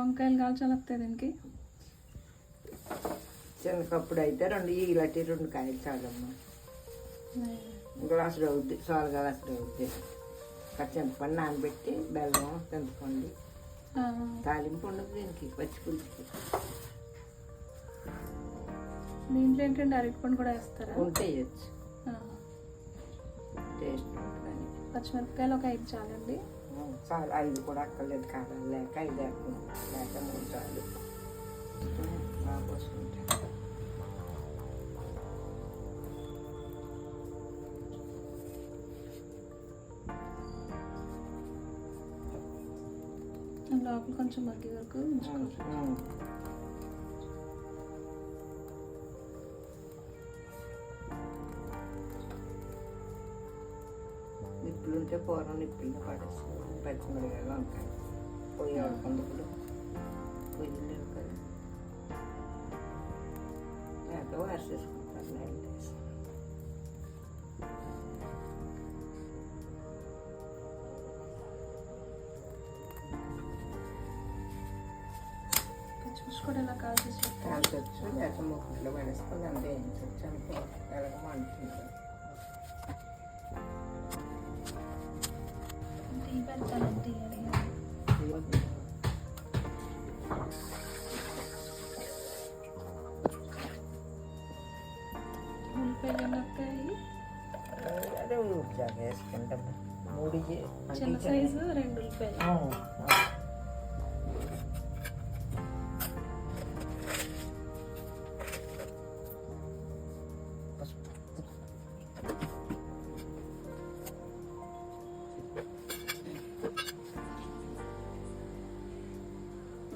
వంకాయలు కాల్చాలి వస్తాయి దీనికి. చిన్నకప్పుడు అయితే రెండు ఈలటి రెండు కాయలు చాలమ్మా. గ్లాసులు అవుద్ది సోల గ్లాసులు అవుద్ది చింతపండు నానబెట్టి బెల్లం చింతపండు తాలింపు ఉండదు దీనికి పచ్చి పులుసుకి. దీంట్లో ఏంటంటే అరటిపండు కూడా వేస్తారా? ఉంటే వేయచ్చు టేస్ట్ ఉంటుందని. పచ్చిమిరపకాయలు ఒక ఐదు చాలండి. చాలు ఐదు కూడా అక్కర్లేదు కావాలి లేక ఐదు వేస్తున్నాం లేక మూడు చాలు బాగా పోసుకుంటాం లోపల కొంచెం మగ్గి వరకు ఉంచుకోవాలి ఉమ్. నిప్పులు ఉంటే పూర్వం నిప్పుల్లో పడేస్తారు పచ్చిమిరకాయలు ఉంటాయి పొయ్యి ఆడుకుంటప్పుడు పొయ్యి లేవు కదా లేక వాసేసుకుంటారు నీళ్ళు వేసి పచ్చిమిర్చి కూడా ఇలా కాల్చేసి పెట్టాలి. కాల్చొచ్చు లేక ముక్కట్లో పడేసుకొని అంతే వేయించవచ్చు అనుకో ఎలాగ మండుతుంది అదే జాగా వేసుకుంటాం మూడు చే- అంటే చిన్న చిన్న- సైజు రెండు ఉల్లిపాయలు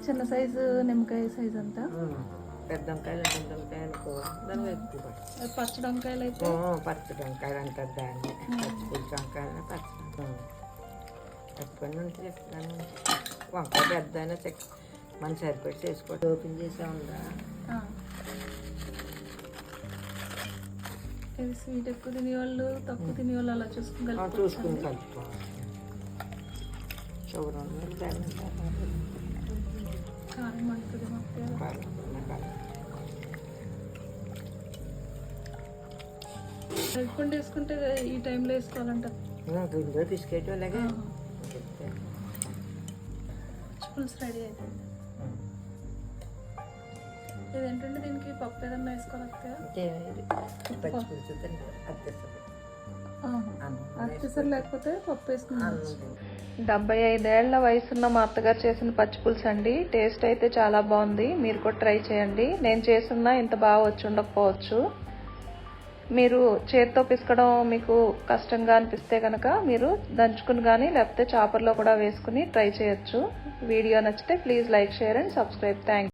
చిన్న సైజు నిమ్మకాయ సైజు అంతా. పెద్ద వంకాయలు పెద్ద వంకాయలు కూర దాని ఎక్కువ పచ్చడి వంకాయలు అయితే? పచ్చడి వంకాయలు అంటారు దాన్ని. పచ్చి పులుసు వంకాయలు. పచ్చడి పచ్చిపండు ఉంటే చెప్తాను. వంకాయ పెద్ద అయినా చెక్ మన సరిపెట్టి చేసుకోవడం ఓపెన్ చేసా ఉందా? స్వీట్ ఎక్కువ తినేవాళ్ళు తక్కువ తినేవాళ్ళు అలా చూసుకుని చూసుకుని కలుపుకోవాలి. దాన్ని కారం మొత్తం అరటిపండు వేసుకుంటే ఈ టైంలో వేసుకోవాలంట ఇందులో బిస్కెట్ అలాగే పులుసు రెడీ అయిపోయింది ఇదేంటంటే దీనికి పప్పు ఏదన్నా అత్తేస్తుంది అరటిసరి లేకపోతే పప్పు వేసుకున్నాం డెబ్బై ఐదేళ్ళ వయసున్న మా అత్తగారు చేసిన పచ్చి పులుసు అండి. టేస్ట్ అయితే చాలా బాగుంది. మీరు కూడా ట్రై చేయండి. నేను చేస్తున్నా ఇంత బాగా వచ్చి ఉండకపోవచ్చు. మీరు చేతితో పిసకడం మీకు కష్టంగా అనిపిస్తే కనుక మీరు దంచుకుని కానీ లేకపోతే చాపర్లో కూడా వేసుకుని ట్రై చేయొచ్చు. వీడియో నచ్చితే please like share and subscribe. Thank